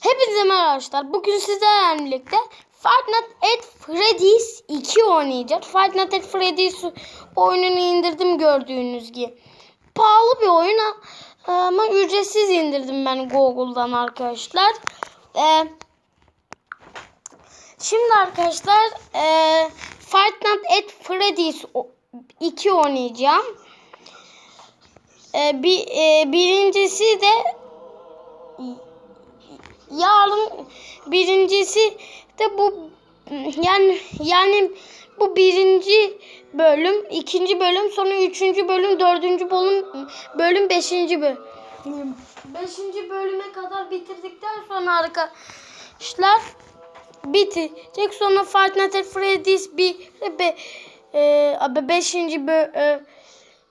Hepinize merhaba arkadaşlar. Bugün sizlerle birlikte Five Nights at Freddy's 2 oynayacağız. Five Nights at Freddy's oyununu indirdim gördüğünüz gibi. Pahalı bir oyun ama ücretsiz indirdim ben Google'dan arkadaşlar. Ee, şimdi arkadaşlar e, Five Nights at Freddy's 2 oynayacağım. Ee, e, birincisi de yarın birincisi de bu yani yani bu birinci bölüm, ikinci bölüm, sonra üçüncü bölüm, dördüncü bölüm, bölüm beşinci bölüm. Beşinci bölüme kadar bitirdikten sonra arkadaşlar bitecek. Sonra Five Nights at Freddy's bir be, e, beşinci bölüm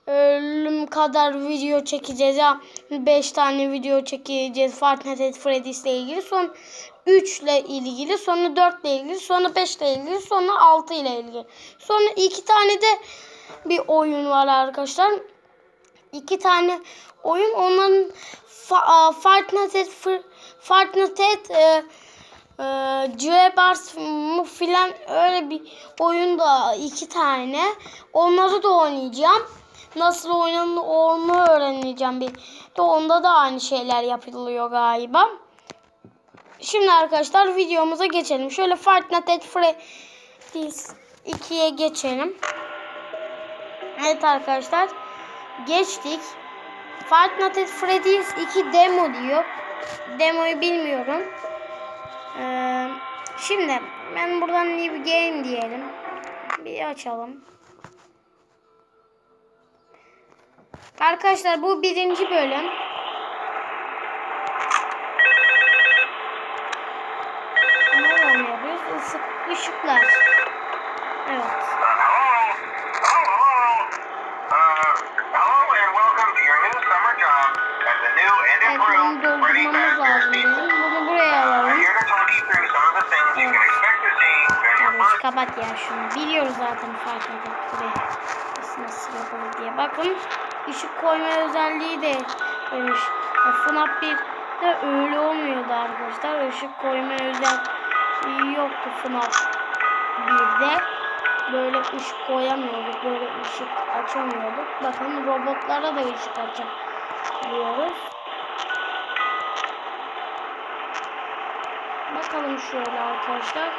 bölüm kadar video çekeceğiz ya. 5 tane video çekeceğiz Five Nights at Freddy's ile ilgili. Son 3 ile ilgili, sonra 4 ile ilgili, sonra 5 ile ilgili, sonra 6 ile ilgili. Sonra 2 tane de bir oyun var arkadaşlar. 2 tane oyun onların Five Nights at e, e, Jailbars filan öyle bir oyun da iki tane. Onları da oynayacağım nasıl oynanır onu öğreneceğim bir. De onda da aynı şeyler yapılıyor galiba. Şimdi arkadaşlar videomuza geçelim. Şöyle Night at Freddy's 2'ye geçelim. Evet arkadaşlar. Geçtik. Night at Freddy's 2 demo diyor. Demoyu bilmiyorum. Ee, şimdi ben buradan New Game diyelim. Bir açalım. Arkadaşlar bu birinci bölüm. Ne oynuyoruz? Isık, ışıklar. Evet. Bunu doldurmamız lazım bizim. Bunu buraya alalım. Evet. Kapat ya şunu. Biliyoruz zaten fark edip buraya. Nasıl yapılır diye. Bakın ışık koyma özelliği de demiş. FNAF 1'de öyle olmuyordu arkadaşlar. Işık koyma özelliği yoktu FNAF 1'de. Böyle ışık koyamıyorduk. Böyle ışık açamıyorduk. Bakın robotlara da ışık açabiliyoruz. Bakalım şöyle arkadaşlar.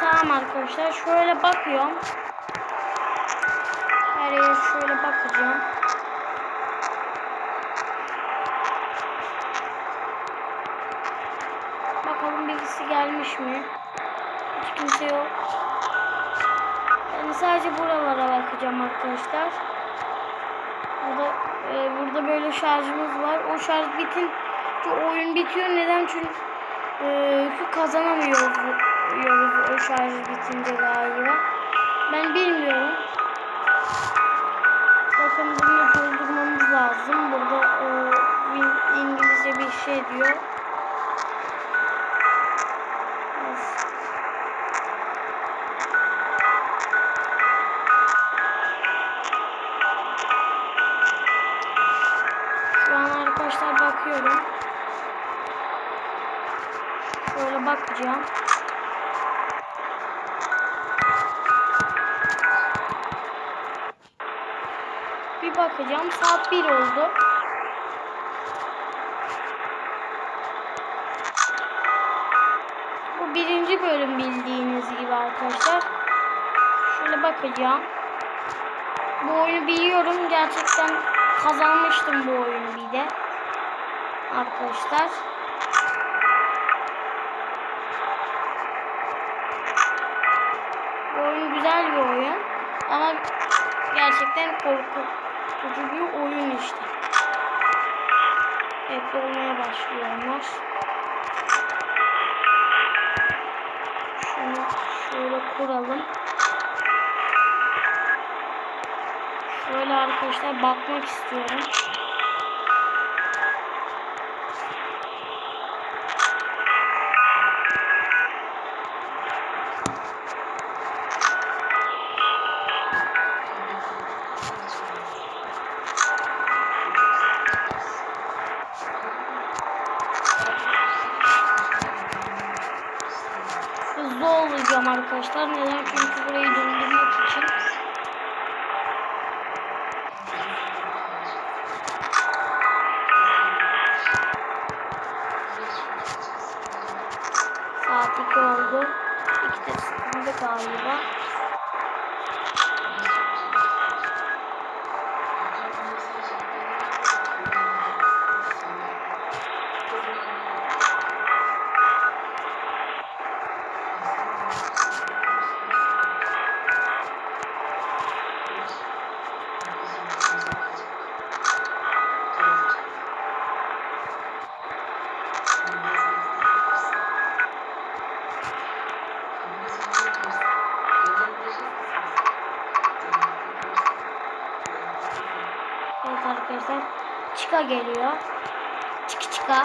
Tamam arkadaşlar. Şöyle bakıyorum. Yere şöyle bakacağım. Bakalım birisi gelmiş mi? Hiç kimse yok. Yani sadece buralara bakacağım arkadaşlar. Burada, e, burada böyle şarjımız var. O şarj bitince oyun bitiyor. Neden? Çünkü e, kazanamıyoruz o şarj bitince galiba. Ben bilmiyorum. Bakın bunu doldurmamız lazım. Burada e, İngilizce bir şey diyor. Bir bakacağım. Saat 1 oldu. Bu birinci bölüm bildiğiniz gibi arkadaşlar. Şöyle bakacağım. Bu oyunu biliyorum. Gerçekten kazanmıştım bu oyunu bir de. Arkadaşlar. Bu oyun güzel bir oyun. Ama gerçekten korkutucu bir oyun işte. Evet dolmaya başlıyor. Şunu şöyle kuralım. Şöyle arkadaşlar bakmak istiyorum. Basıyorum arkadaşlar. Neden? Çünkü burayı döndürmek için. Saat 2 oldu. 2'de sıkıldı galiba. Evet arkadaşlar. Çıka geliyor. Çıkı çıka.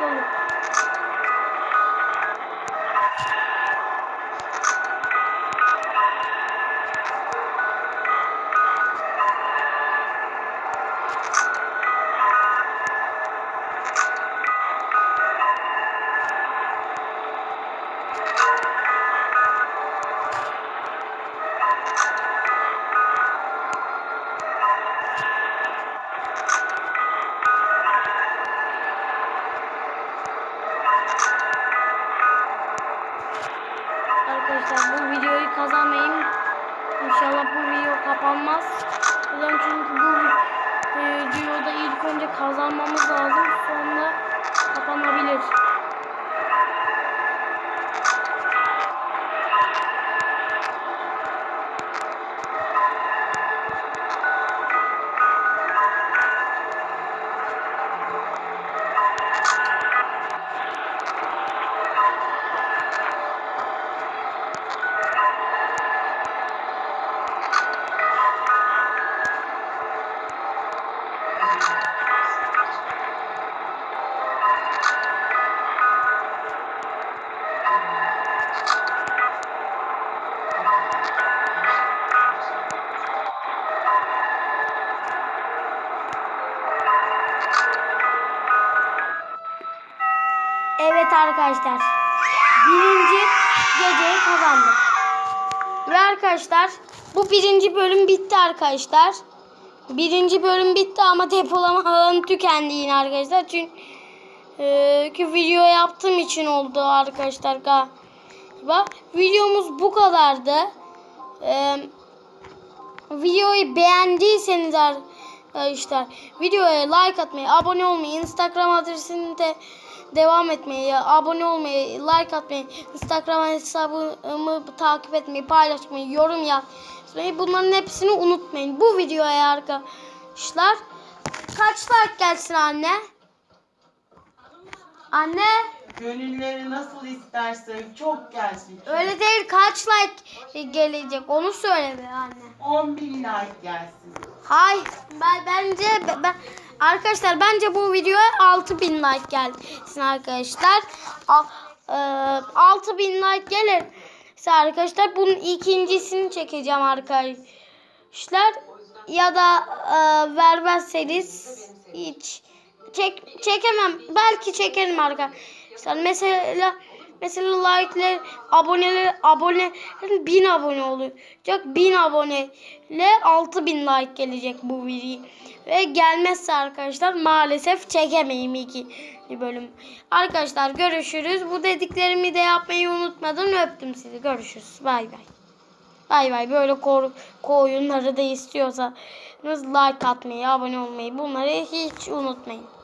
dolu. Kazanmayın. İnşallah bu video kapanmaz. Neden? Çünkü bu e, videoda ilk önce kazanmamız lazım. Sonra kapanabilir. Evet arkadaşlar. Birinci geceyi kazandık. Ve arkadaşlar bu birinci bölüm bitti arkadaşlar. Birinci bölüm bitti ama depolama alanı tükendi yine arkadaşlar. Çünkü e, video yaptığım için oldu arkadaşlar galiba. Videomuz bu kadardı. E, videoyu beğendiyseniz arkadaşlar videoya like atmayı, abone olmayı, Instagram adresini de devam etmeyi, abone olmayı, like atmayı, Instagram hesabımı takip etmeyi, paylaşmayı, yorum yazmayı bunların hepsini unutmayın. Bu videoya arkadaşlar kaç like gelsin anne? Anne Gönülleri nasıl istersen çok gelsin. öyle değil kaç like gelecek onu söyle be anne. 10 bin like gelsin. Hay ben bence ben, arkadaşlar bence bu videoya 6000 like gelsin arkadaşlar. A, e, 6000 like gelirse arkadaşlar bunun ikincisini çekeceğim arkadaşlar. Ya da e, vermezseniz hiç çek, çekemem. Belki çekerim arkadaşlar. Mesela mesela like'ler, aboneler, abone 1000 abone olacak. 1000 aboneyle 6000 like gelecek bu video. Ve gelmezse arkadaşlar maalesef çekemeyim iki bölüm. Arkadaşlar görüşürüz. Bu dediklerimi de yapmayı unutmadan öptüm sizi. Görüşürüz. Bay bay. Bay bay. Böyle korku oyunları da istiyorsanız like atmayı, abone olmayı bunları hiç unutmayın.